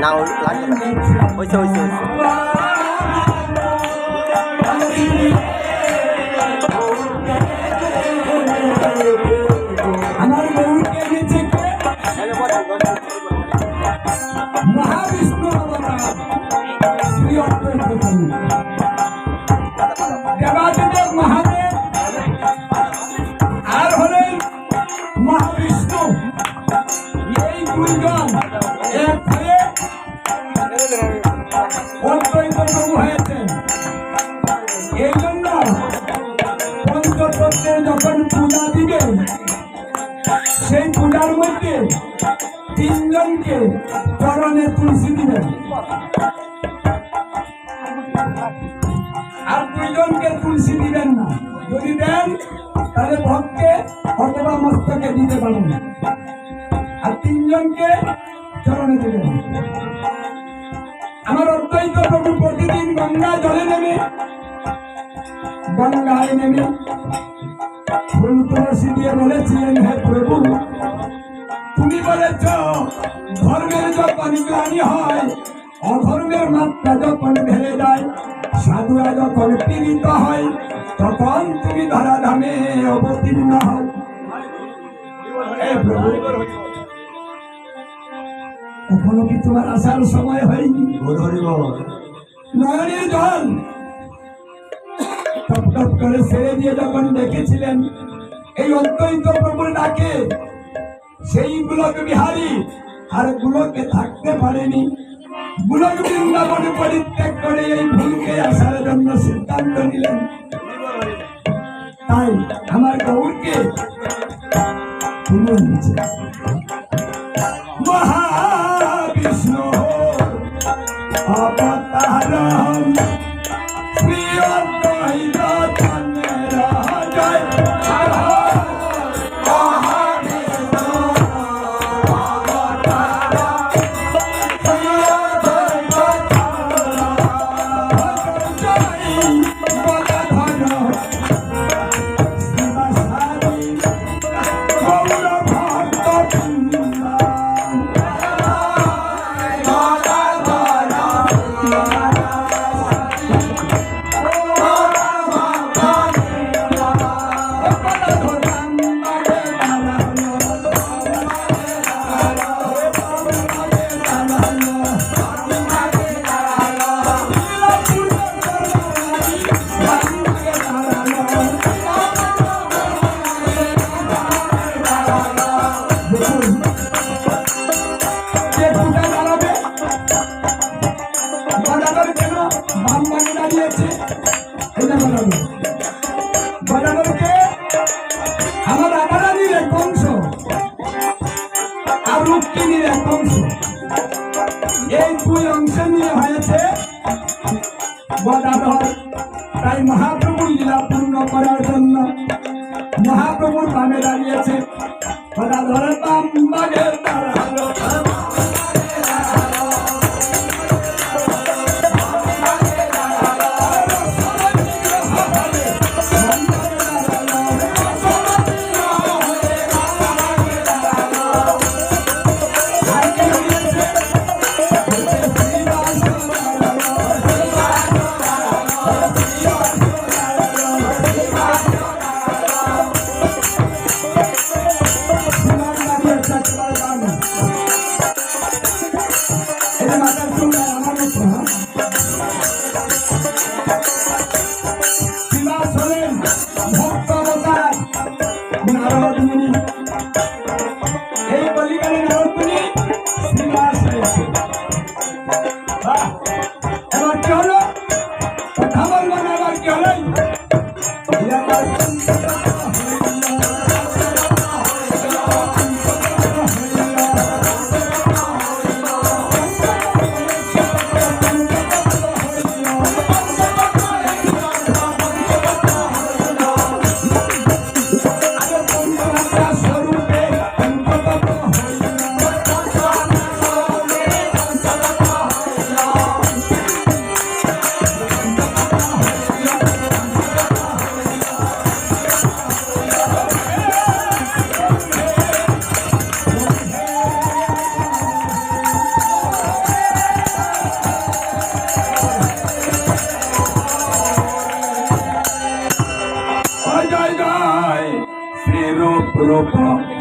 না লাগবে না হয়েছে হয়েছে হয়েছে তিনজনকে চরণে তুলসী দিবেন আর দুইজনকে তুলসী দিবেন না। যদি দেন, তাহলে ভক্তকে অথবা মস্তকে দিতে পারেন। আর তিনজনকে চরণে দিবেন। আমার অদ্বৈত প্রভু প্রতিদিন গঙ্গা জলে নেমে, গঙ্গায় নেমে ফুল তুলসী দিয়ে বলেছিলেন, হে প্রভু তুমি বলেছ ধর্মের যখন গ্লানি হয় অধর্মের মাত্রা যখন ভেঙে যায় সাধুরা যখন পীড়িত হয় তখন তুমি ধরাধামে অবতীর্ণ হও। এখনও কি তোমার আসার সময় হয়নি? নয়নের জল টপ টপ করে ছেড়ে দিয়ে যখন দেখেছিলেন এই অদ্বৈত প্রভুর ডাকে সেই গুলোক বিহারী আর গুলোকে থাকতে পারেনি। গুলোক বৃন্দাবনে পরিত্যাগ করে এই ভুলকে আসার জন্য সিদ্ধান্ত নিলেন। তাই আমার গৌরকে মহাবিষ্ণু অবতার এটা মাথার জয় জয় জয়। শ্রীরূপ রূপা।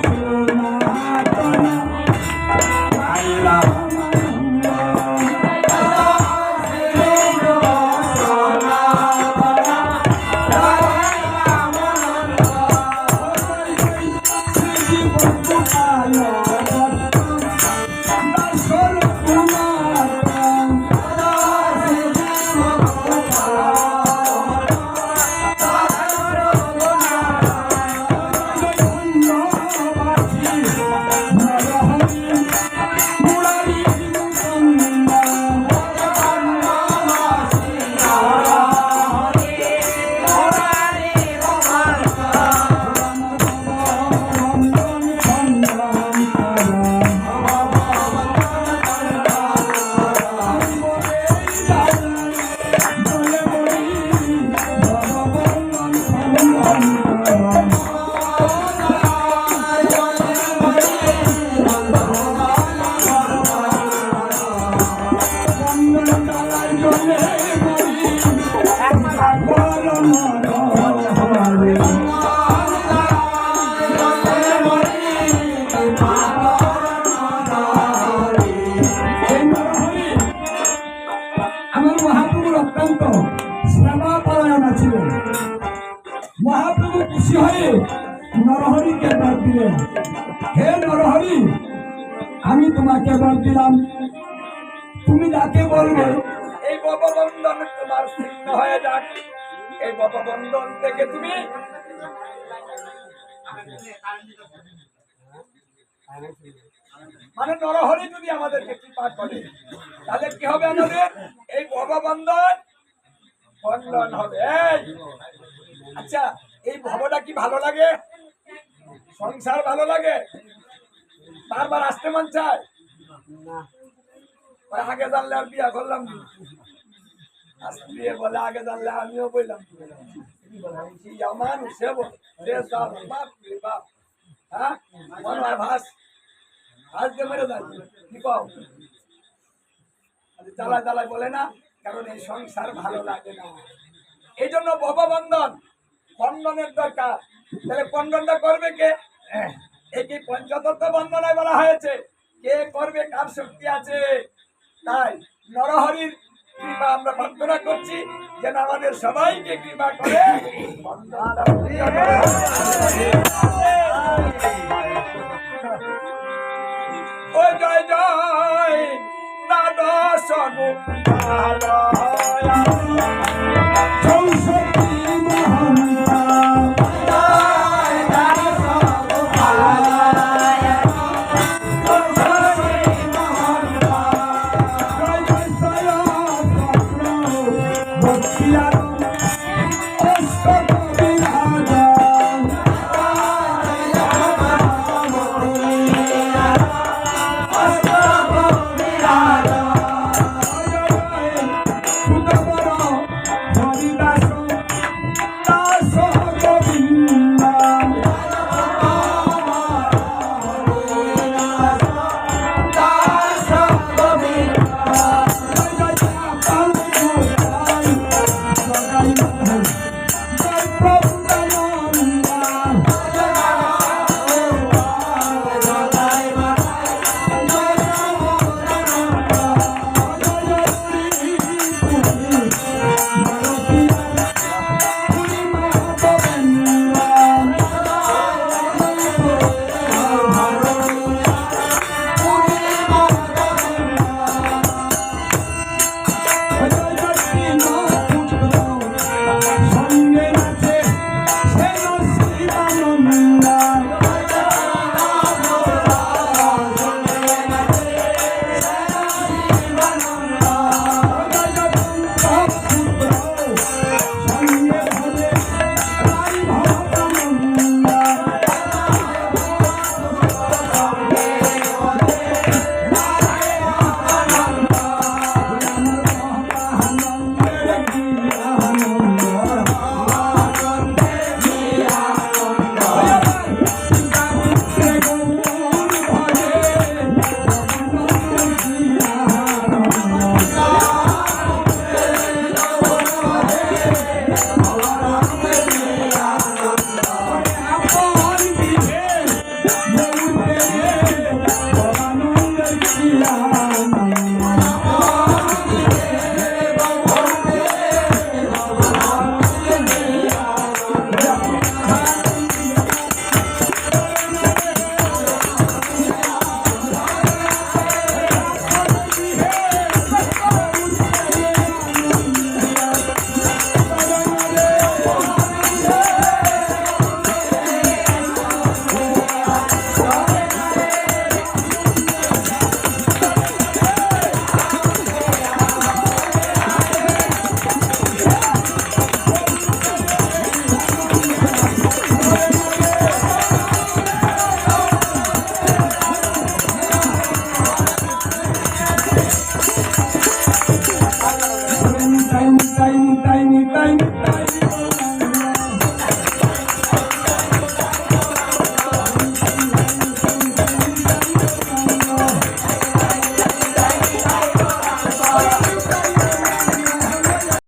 সেবা পরায়ণা মহাপ্রভু খুশি হয়ে নরহরিকে বর দিলেন, হে নরহরি, আমি তোমাকে বর দিলাম। তুমি যাকে বলবে, এই বববন্ধন তোমার ছিন্ন হয়ে যাক। এই বববন্ধন থেকে তুমি মানে নরহরি যদি আমাদেরকে কৃপা করে, তাহলে কি হবে আমাদের? এই ভববন্ধন বন্ধন হবে। আচ্ছা এই ভবটা কি ভালো লাগে? সংসার ভালো লাগে? বারবার আসতে মন চায়? আগে জানলে আর বিয়া করলাম স্ত্রী বলে, আগে জানলে আমিও বললাম মানুষ হ্যাঁ? ভাস। মেরে যায়। কি পাও জ্বালায় জ্বালায় বলে না। কারণ এই সংসার ভালো লাগে না। এই জন্য বন্ধন বন্ধনের দরকার। তাহলে বন্ধনটা করবে কে? এই কি পঞ্চতত্ত্ব বন্ধনায় বলা হয়েছে? কে করবে? কার শক্তি আছে? তাই নরহরির কৃপা আমরা প্রার্থনা করছি যেন আমাদের সবাইকে কৃপা করে জয় জয়। সর্বদান সর্বদান love